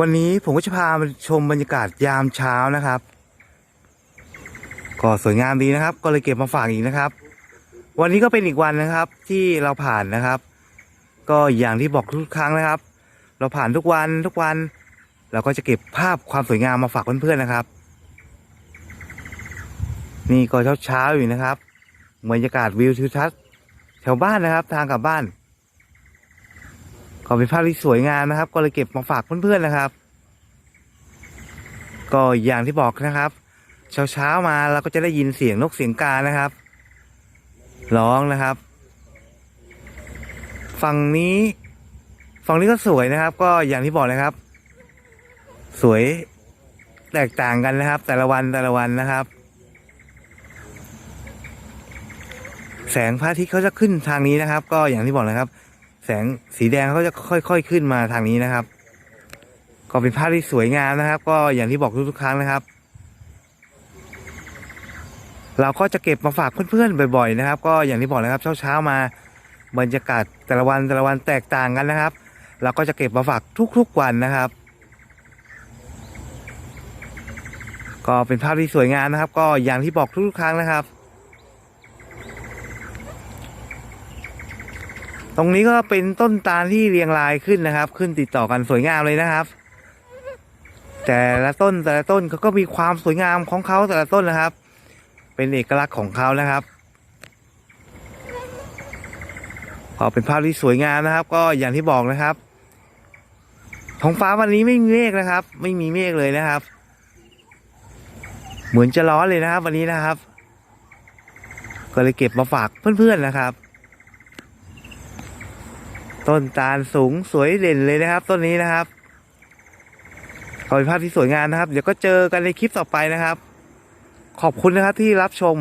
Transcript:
วันนี้ผมก็จะพามาชมบรรยากาศยามเช้านะครับ ก็สวยงามดีนะครับ ก็เลยเก็บมาฝากอีกนะครับ วันนี้ก็เป็นอีกวันนะครับ ที่เราผ่านนะครับ ก็อย่างที่บอกทุกครั้งนะครับ เราผ่านทุกวันทุกวัน เราก็จะเก็บภาพความสวยงามมาฝากเพื่อนๆนะครับ นี่ก็เช้าๆอยู่นะครับบรรยากาศวิวทิวทัศน์แถวบ้านนะครับ ทางกลับบ้าน ก็เป็นภาพที่สวยงามนะครับ ก็เลยเก็บมาฝากเพื่อนๆนะครับ ก็อย่างที่บอกนะครับ เช้าๆมาเราก็จะได้ยินเสียงนกเสียงกานะครับ ร้องนะครับ ฝั่งนี้ฝั่งนี้ก็สวยนะครับ ก็อย่างที่บอกนะครับ สวยแตกต่างกันนะครับ แต่ละวันแต่ละวันนะครับ แสงพระอาทิตย์เขาจะขึ้นทางนี้นะครับ ก็อย่างที่บอกนะครับ แสงสีแดงเขาจะค่อย ๆ ขึ้นมาทางนี้นะครับ ก็เป็นภาพที่สวยงามนะครับ ก็อย่างที่บอกทุกๆครั้งนะครับ เราก็จะเก็บมาฝากเพื่อนๆบ่อย ๆ นะครับ ก็อย่างที่บอกนะครับเช้าๆมาบรรยากาศแต่ละวันแต่ละวันแตกต่างกันนะครับ เราก็จะเก็บมาฝากทุกๆวันนะครับ ก็เป็นภาพที่สวยงามนะครับ ก็อย่างที่บอกทุกๆครั้งนะครับ ตรงนี้ก็เป็นต้นตาลที่เรียงรายขึ้นนะครับ ขึ้นติดต่อกันสวยงามเลยนะครับ แต่ละต้นแต่ละต้นเขาก็มีความสวยงามของเขาแต่ละต้นนะครับ เป็นเอกลักษณ์ของเขานะครับก็เป็นภาพที่สวยงามนะครับ ก็อย่างที่บอกนะครับท้องฟ้าวันนี้ไม่มีเมฆนะครับ ไม่มีเมฆเลยนะครับ เหมือนจะร้อนเลยนะครับ วันนี้นะครับ ก็เลยเก็บมาฝากเพื่อนๆนะครับ ต้นตาลสูงสวยเด่นเลยนะครับ ต้นนี้นะครับขอเป็นภาพที่สวยงามนะครับ เดี๋ยวก็เจอกันในคลิปต่อไปนะครับ ขอบคุณนะครับที่รับชม